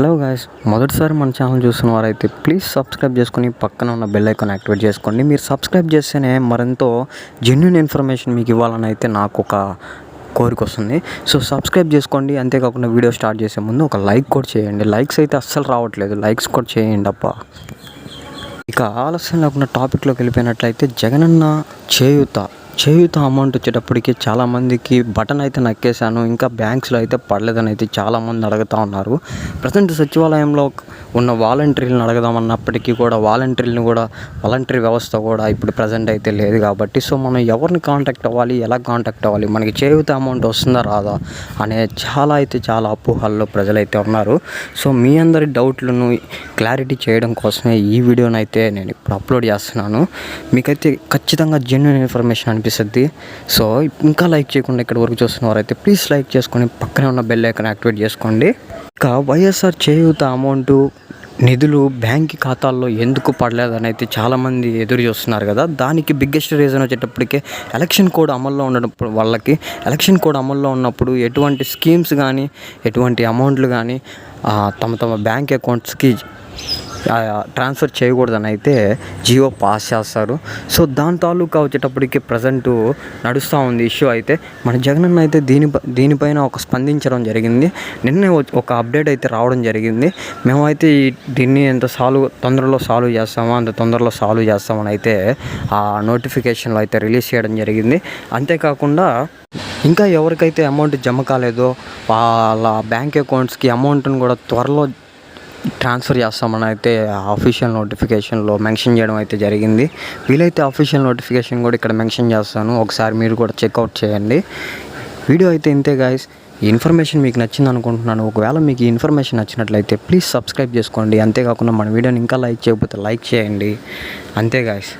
Hello guys మొదటిసారి మన channel చూస్తున్న వారైతే ప్లీజ్ సబ్స్క్రైబ్ చేసుకొని పక్కన ఉన్న బెల్ ఐకాన్ యాక్టివేట్ చేసుకోండి. మీరు సబ్స్క్రైబ్ చేస్తేనే మరెంతో జెన్యున్ ఇన్ఫర్మేషన్ మీకు ఇవ్వాలని అయితే నాకు ఒక కోరిక వస్తుంది. సో సబ్స్క్రైబ్ చేసుకోండి. అంతేకాకుండా వీడియో స్టార్ట్ చేసే ముందు ఒక లైక్ కూడా చేయండి. లైక్స్ అయితే అస్సలు రావట్లేదు. లైక్స్ కూడా చేయండి అప్ప ఇక ఆలస్యం లేకుండా టాపిక్లోకి వెళ్ళిపోయినట్లయితే జగనన్న చేయూత. చేయూత అమౌంట్ వచ్చేటప్పటికి చాలామందికి బటన్ అయితే నక్కేశాను ఇంకా బ్యాంక్స్లో అయితే పడలేదని అయితే చాలామంది అడుగుతూ ఉన్నారు. ప్రజెంట్ సచివాలయంలో ఉన్న వాలంటీర్లను అడగదామన్నప్పటికీ కూడా వాలంటీర్లను కూడా వాలంటీర్ వ్యవస్థ కూడా ఇప్పుడు ప్రజెంట్ అయితే లేదు కాబట్టి సో మనం ఎవరిని కాంటాక్ట్ అవ్వాలి ఎలా కాంటాక్ట్ అవ్వాలి మనకి చేయుత అమౌంట్ వస్తుందా రాదా అనే చాలా అయితే చాలా అపోహల్లో ప్రజలైతే ఉన్నారు. సో మీ అందరి డౌట్లను క్లారిటీ చేయడం కోసమే ఈ వీడియోనైతే నేను ఇప్పుడు అప్లోడ్ చేస్తున్నాను. మీకైతే ఖచ్చితంగా జెన్యున్ ఇన్ఫర్మేషన్ అనిపిస్తుంది. సో ఇంకా లైక్ చేయకుండా ఇక్కడ వరకు చూస్తున్న వారైతే ప్లీజ్ లైక్ చేసుకొని పక్కనే ఉన్న బెల్ ఐకన్ యాక్టివేట్ చేసుకోండి. ఇంకా వైఎస్ఆర్ చేయూత అమౌంట్ నిధులు బ్యాంక్ ఖాతాల్లో ఎందుకు పడలేదని అయితే చాలామంది ఎదురు చూస్తున్నారు కదా. దానికి బిగ్గెస్ట్ రీజన్ వచ్చేటప్పటికే ఎలక్షన్ కోడ్ అమల్లో ఉన్నప్పుడు వాళ్ళకి ఎలక్షన్ కోడ్ అమల్లో ఉన్నప్పుడు ఎటువంటి స్కీమ్స్ కానీ ఎటువంటి అమౌంట్లు కానీ తమ తమ బ్యాంక్ అకౌంట్స్కి ట్రాన్స్ఫర్ చేయకూడదని అయితే జియో పాస్ చేస్తారు. సో దాని తాలూకా వచ్చేటప్పటికి ప్రజెంట్ నడుస్తూ ఉంది ఇష్యూ అయితే. మన జగనన్న అయితే దీని దీనిపైన ఒక స్పందించడం జరిగింది. నిన్నే ఒక- ఒక అప్డేట్ అయితే రావడం జరిగింది. మేమైతే ఈ దీన్ని ఎంత సాల్వ్ తొందరలో సాల్వ్ చేస్తామో అంత తొందరలో సాల్వ్ చేస్తామని అయితే ఆ నోటిఫికేషన్లో అయితే రిలీజ్ చేయడం జరిగింది. అంతేకాకుండా ఇంకా ఎవరికైతే అమౌంట్ జమ కాలేదో వాళ్ళ బ్యాంక్ అకౌంట్స్కి అమౌంట్ని కూడా త్వరలో ట్రాన్స్ఫర్ చేస్తామని అయితే అఫీషియల్ నోటిఫికేషన్లో మెన్షన్ చేయడం అయితే జరిగింది. వీలైతే అఫీషియల్ నోటిఫికేషన్ కూడా ఇక్కడ మెన్షన్ చేస్తాను. ఒకసారి మీరు కూడా చెక్అవుట్ చేయండి. వీడియో అయితే ఇంతే గాయస్ ఈ ఇన్ఫర్మేషన్ మీకు నచ్చింది అనుకుంటున్నాను. ఒకవేళ మీకు ఈ ఇన్ఫర్మేషన్ నచ్చినట్లయితే ప్లీజ్ సబ్స్క్రైబ్ చేసుకోండి. అంతేకాకుండా మన వీడియోని ఇంకా లైక్ చేయకపోతే లైక్ చేయండి. అంతే గాయస్